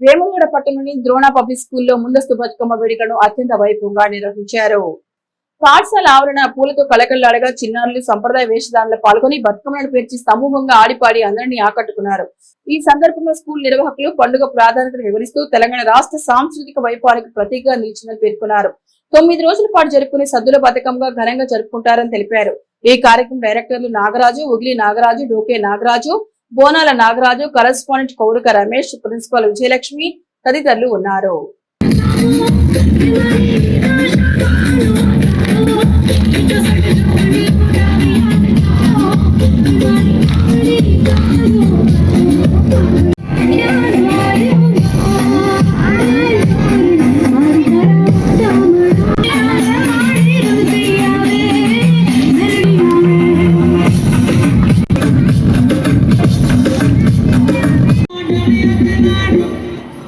వేములవాడ పట్టణంలోని ద్రోణ పబ్లిక్ స్కూల్లో ముందస్తు బతుకమ్మ వేడుకను అత్యంత వైభవంగా నిర్వహించారు. పాఠశాల ఆవరణ పూలతో కలకల్లాడగా చిన్నారులు సంప్రదాయ వేషధారణలో పాల్గొని బతుకమ్మలను పేర్చి సమూహంగా ఆడిపాడి అందరినీ ఆకట్టుకున్నారు. ఈ సందర్భంగా స్కూల్ నిర్వాహకులు పండుగ ప్రాధాన్యతను వివరిస్తూ తెలంగాణ రాష్ట్ర సాంస్కృతిక వైభవానికి ప్రతీకగా నిలిచిందని పేర్కొన్నారు. తొమ్మిది రోజుల పాటు జరుపుకునే సద్దుల బతుకమ్మగా ఘనంగా జరుపుకుంటారని తెలిపారు. ఈ కార్యక్రమం డైరెక్టర్లు నాగరాజు ఉగ్లి నాగరాజు డోకే నాగరాజు బోనాల నాగరాజు కరస్పాండెంట్ కౌడుక రమేష్ ప్రిన్సిపల్ విజయలక్ష్మి తదితరులు ఉన్నారు.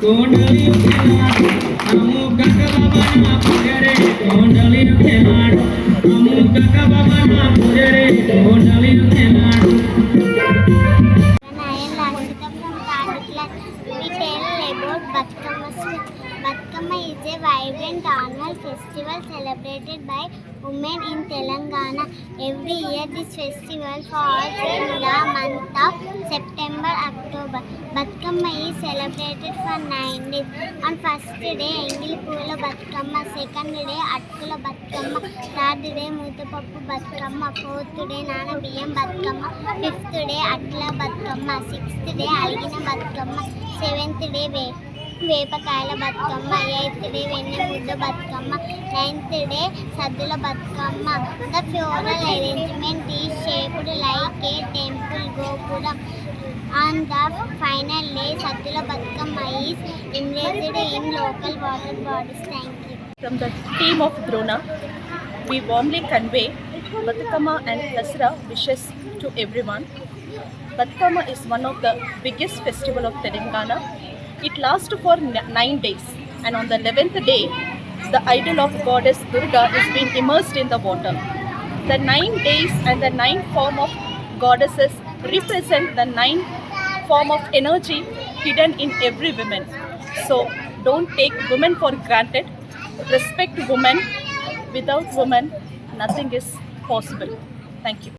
కోండలి ఉత్తేలాడు అము గగ భవన పుజరే కోండలి ఉత్తేలాడు అము గగ భవన పుజరే Kondali ఉత్తేలాడు Bathukamma is a vibrant annual festival celebrated by women in Telangana every year this festival for the month of September October Bathukamma is celebrated for nine days on first day Engili Pula Bathukamma second day Atkula Bathukamma third day Muddapappu Bathukamma fourth day Nana Biyyam Bathukamma fifth day అట్ల Bathukamma sixth day అలిగిన Bathukamma seventh day వేట్ వేపకాయల Bathukamma eighth day వెన్నె ముద్ద Bathukamma ninth day Saddula Bathukamma the floral arrangement is shaped like a temple gopuram on the final day Saddula Bathukamma is engaged in local water bodies thank you From the team of Drona, we warmly convey Batukama and Dasra wishes to everyone. Batukama is one of the biggest festival of Telangana. it lasts for nine days, and on the eleventh day, the idol of goddess Durga is being immersed in the water. The nine days and the nine form of goddesses represent the nine form of energy hidden in every woman. So don't take women for granted. Respect women. Without women, nothing is possible. Thank you.